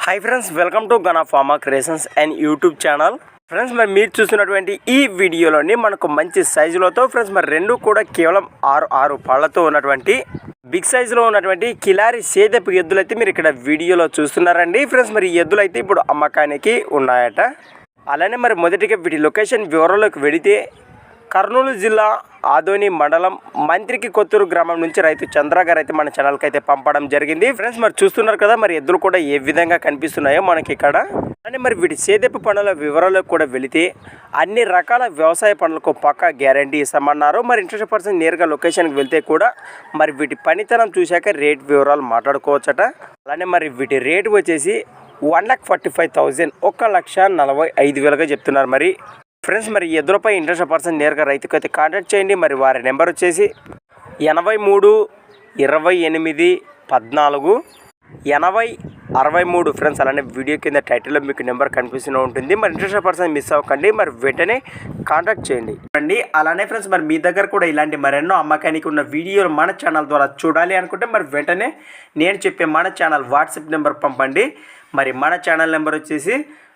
Hi friends welcome to Gana pharma creations and YouTube channel friends మరి మీరు చూస్తున్నటువంటి ఈ వీడియోలోని మనకు మంచి సైజులతో ఫ్రెండ్స్ మరి రెండు కూడా కేవలం ఆరు ఆరు పళ్ళతో ఉన్నటువంటి బిగ్ సైజులో ఉన్నటువంటి కిలారి సేదపు ఎద్దులు అయితే మీరు ఇక్కడ వీడియోలో చూస్తున్నారండి. ఫ్రెండ్స్ మరి ఎద్దులు అయితే ఇప్పుడు అమ్మకానికి ఉన్నాయట. అలానే మరి మొదటిగా వీటి లొకేషన్ వివరంలోకి వెడితే కర్నూలు జిల్లా ఆదోని మండలం మంత్రికి కొత్తూరు గ్రామం నుంచి రైతు చంద్ర గారు అయితే మన ఛానల్కి అయితే పంపడం జరిగింది. ఫ్రెండ్స్ మరి చూస్తున్నారు కదా మరి ఎద్దులు కూడా ఏ విధంగా కనిపిస్తున్నాయో మనకి ఇక్కడ. కానీ మరి వీటి సేదెపు పనుల వివరాలకు కూడా వెళితే అన్ని రకాల వ్యవసాయ పనులకు పక్కా గ్యారంటీ ఇస్తామన్నారు. మరి ఇంట్రెస్ట్ పర్సన్ నేరుగా లొకేషన్కి వెళ్తే కూడా మరి వీటి పనితనం చూశాక రేట్ వివరాలు మాట్లాడుకోవచ్చట. అలానే మరి వీటి రేటు వచ్చేసి one lakh forty five thousand ఒక లక్ష నలభై ఐదు వేలుగా చెప్తున్నారు మరి. ఫ్రెండ్స్ మరి ఎదురుపై ఇంట్రెస్ట్ పర్సన్ నేరుగా రైతుకు అయితే కాంటాక్ట్ చేయండి. మరి వారి నెంబర్ వచ్చేసి ఎనభై మూడు ఇరవై ఎనిమిది పద్నాలుగు ఎనభై అరవై మూడు. ఫ్రెండ్స్ అలానే వీడియో కింద టైటిల్లో మీకు నెంబర్ కనిపిస్తూనే ఉంటుంది. మరి ఇంట్రెస్ట్ పర్సన్ మిస్ అవ్వకండి. మరి వెంటనే కాంటాక్ట్ చేయండి. అండి అలానే ఫ్రెండ్స్ మరి మీ దగ్గర కూడా ఇలాంటి మరెన్నో అమ్మకానికి ఉన్న వీడియోలు మన ఛానల్ ద్వారా చూడాలి అనుకుంటే మరి వెంటనే నేను చెప్పే మన ఛానల్ వాట్సాప్ నెంబర్ పంపండి. మరి మన ఛానల్ నెంబర్ వచ్చేసి